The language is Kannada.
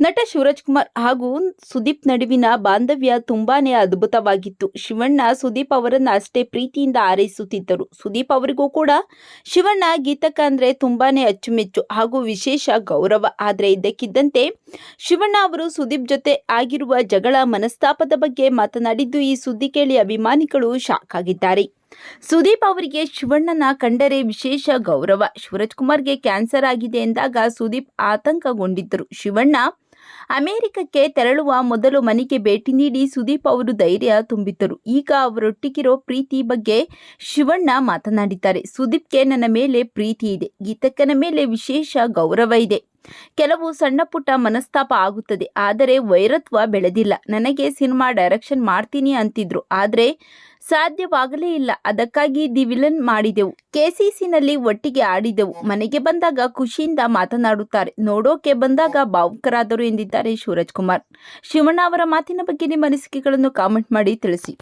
ನಟ ಶಿವರಾಜ್ ಕುಮಾರ್ ಹಾಗೂ ಸುದೀಪ್ ನಡುವಿನ ಬಾಂಧವ್ಯ ತುಂಬಾನೇ ಅದ್ಭುತವಾಗಿತ್ತು. ಶಿವಣ್ಣ, ಸುದೀಪ್ ಅವರನ್ನ ಅಷ್ಟೇ ಪ್ರೀತಿಯಿಂದ ಆರೈಸುತ್ತಿದ್ದರು ಸುದೀಪ್ ಅವರಿಗೂ ಕೂಡ ಶಿವಣ್ಣ ಗೀತಕ್ಕ ಅಂದ್ರೆ ತುಂಬಾನೇ ಅಚ್ಚುಮೆಚ್ಚು ಹಾಗೂ ವಿಶೇಷ ಗೌರವ. ಆದರೆ ಇದ್ದಕ್ಕಿದ್ದಂತೆ ಶಿವಣ್ಣ ಅವರು ಸುದೀಪ್ ಜೊತೆ ಆಗಿರುವ ಜಗಳ ಮನಸ್ತಾಪದ ಬಗ್ಗೆ ಮಾತನಾಡಿದ್ದು ಈ ಸುದ್ದಿ ಕೇಳಿ ಅಭಿಮಾನಿಗಳು ಶಾಕ್ ಆಗಿದ್ದಾರೆ. ಸುದೀಪ್ ಅವರಿಗೆ ಶಿವಣ್ಣನ ಕಂಡರೆ ವಿಶೇಷ ಗೌರವ. ಶಿವರಾಜ್ ಕುಮಾರ್ಗೆ ಕ್ಯಾನ್ಸರ್ ಆಗಿದೆ ಎಂದಾಗ ಸುದೀಪ್ ಆತಂಕಗೊಂಡಿದ್ದರು. ಶಿವಣ್ಣ ಅಮೆರಿಕಕ್ಕೆ ತೆರಳುವ ಮೊದಲು ಮನೆಗೆ ಭೇಟಿ ನೀಡಿ ಸುದೀಪ್ ಅವರು ಧೈರ್ಯ ತುಂಬಿದ್ದರು. ಈಗ ಅವರೊಟ್ಟಿಗಿರೋ ಪ್ರೀತಿ ಬಗ್ಗೆ ಶಿವಣ್ಣ ಮಾತನಾಡಿದ್ದಾರೆ. ಸುದೀಪ್ಗೆ ನನ್ನ ಮೇಲೆ ಪ್ರೀತಿ ಇದೆ. ಗೀತಕ್ಕನ ಮೇಲೆ ವಿಶೇಷ ಗೌರವ ಇದೆ. ಕೆಲವು ಸಣ್ಣ ಪುಟ್ಟ ಮನಸ್ತಾಪ ಆಗುತ್ತದೆ. ಆದರೆ ವೈರತ್ವ ಬೆಳೆದಿಲ್ಲ. ನನಗೆ ಸಿನಿಮಾ ಡೈರೆಕ್ಷನ್ ಮಾಡ್ತೀನಿ ಅಂತಿದ್ರು. ಆದರೆ ಸಾಧ್ಯವಾಗಲೇ ಇಲ್ಲ. ಅದಕ್ಕಾಗಿ ದಿ ವಿಲನ್ ಮಾಡಿದೆವು. ಕೆಸಿಸಿನಲ್ಲಿ ಒಟ್ಟಿಗೆ ಆಡಿದೆವು. ಮನೆಗೆ ಬಂದಾಗ ಖುಷಿಯಿಂದ ಮಾತನಾಡುತ್ತಾರೆ. ನೋಡೋಕೆ ಬಂದಾಗ ಭಾವುಕರಾದರು ಎಂದಿದ್ದಾರೆ ಶಿವರಾಜ್ ಕುಮಾರ್ ಶಿವಣ್ಣ ಅವರ ಮಾತಿನ ಬಗ್ಗೆ ನಿಮ್ಮ ಅನಿಸಿಕೆಗಳನ್ನು ಕಾಮೆಂಟ್ ಮಾಡಿ ತಿಳಿಸಿ.